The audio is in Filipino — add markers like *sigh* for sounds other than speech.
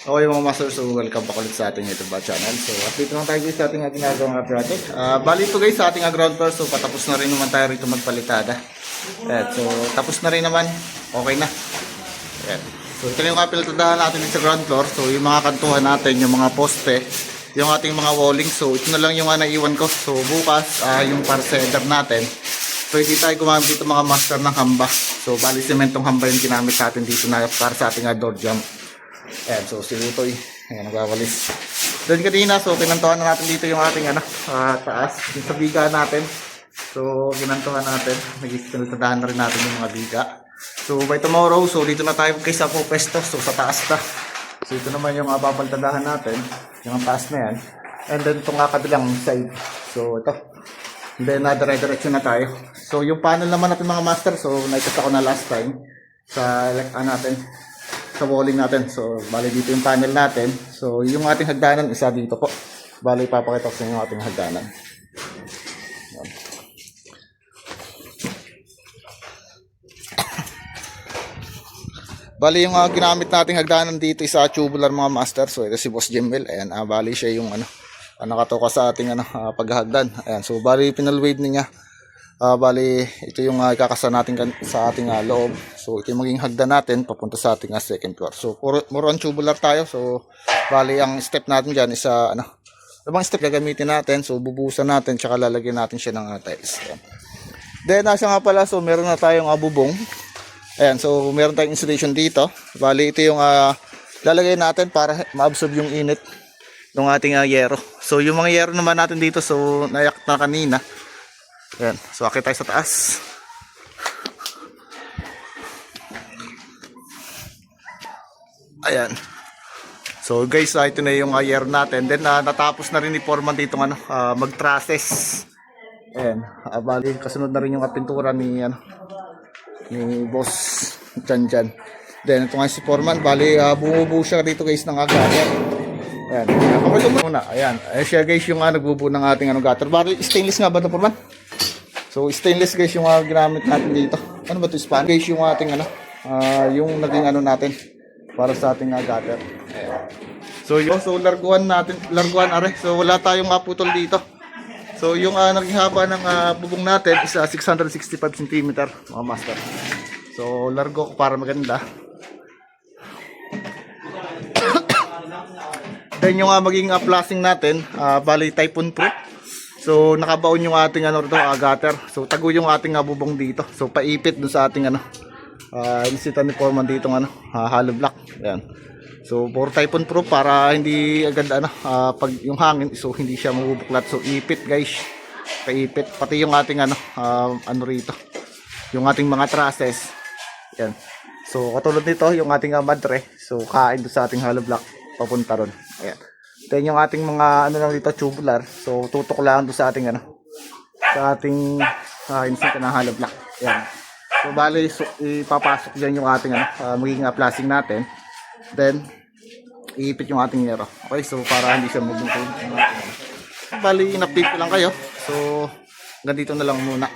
Okay mga master, so welcome back ulit sa ating YouTube channel. So update lang tayo guys sa ating ginagawang project. Uh, bali ito guys sa ating ground floor, so patapos na rin naman tayo rito magpalitada. Ayan, so tapos na rin naman, okay na. Ayan. So ito yung kapilitadahan natin sa ground floor. So yung mga kantuhan natin, yung mga poste, yung ating mga walling. So ito na lang yung uh, naiwan ko. So bukas, uh, yung header natin, pwede tayo gumamit dito mga master ng hamba. So bali sementong hamba yung ginamit natin dito na para sa ating door jump. Ayan, so si Utoy, ayan, nagwawalis. Doon kanina, so kinantuhan na natin dito yung ating ano, ah, taas, yung sa biga natin. So, kinantuhan natin, nagkikintadahan na rin natin yung mga biga. So, by tomorrow, so dito na tayo kaysa po pesto, so sa taas na. So, ito naman yung uh, natin, yung taas na yan. And then, itong uh, kabilang side. So, ito. And then, uh, dire-diretso na tayo. So, yung panel naman natin mga master, so, nakikita ko na last time sa ano natin, sa walling natin. So, bali dito yung panel natin. So, yung ating hagdanan, isa dito po. Bali, papakita ko sa inyo yung ating hagdanan. Bali, yung uh, ginamit nating hagdanan dito isa tubular mga master. So, ito si Boss Jemel. Ayan, ah, bali siya yung ano, ah, nakatoka sa ating ano, ah, paghahagdan. Ayan, so bali, pinalwade niya. Ah, bali, ito yung uh, ikakasa natin sa ating ah, loob. So, ito yung maging hagdan natin papunta sa ating ah, second floor. So, more on tubular tayo. So, bali, ang step natin dyan is ah, ano, ibang step gagamitin natin. So, bubusan natin, tsaka lalagyan natin siya ng ah, tiles. Then, nasa nga pala, so, meron na tayong bubong. Ayan, so, meron tayong insulation dito. Bali, ito yung ah, lalagay natin para ma-absorb yung init ng ating ah, yero. So, yung mga yero naman natin dito, so, nayak na kanina. Ayan. So, akit tayo sa taas. Ayan. So, guys, ah, ito na yung uh, natin. Then, ah, natapos na rin ni Foreman dito ano, ah, mag-trasses. Ayan. Ah, bali, kasunod na rin yung ah, pintura ni, ano, ni Boss Jan Jan. Then, ito nga si Foreman. Bali, uh, bumubuo siya dito guys ng agater. Ayan. Kapag muna. Ayan. Ayan siya guys yung uh, nagbubuo ng ating ano, gutter. Bali, stainless nga ba ito, Foreman? So stainless guys yung uh, ginamit natin dito. Ano ba 'to span? Guys yung ating ano, ah, yung naging ano natin para sa ating uh, gutter. So yun, so larguan natin, larguan are. So wala tayong maputol dito. So yung uh, naging haba ng ah, bubong natin is ah, 665 cm, mga master. So largo ko para maganda. *coughs* Then yung uh, maging uh, flashing natin, uh, bali typhoon proof. So nakabaon yung ating ano rito, uh, gutter. So tago yung ating uh, bubong dito. So paipit dun sa ating ano, uh, inisita ni Foreman dito ng ano, uh, hollow block. Ayan. So for typhoon proof para hindi agad ano, ah, pag yung hangin so hindi siya mabubuklat. So ipit guys. Paipit pati yung ating ano, ah, ano rito. Yung ating mga trusses. Yan. So katulad nito yung ating uh, madre. So kain doon sa ating hollow block papunta ron. Ayan. Then yung ating mga ano lang dito tubular. So tutok lang doon sa ating ano sa ating uh, insect na hollow block. Ayan. So bali so, ipapasok diyan yung ating ano, ah, magiging uh, flashing natin. Then iipit yung ating yero. Okay, so para hindi siya mabungkol. Bali, in-update lang kayo. So, ganito na lang muna.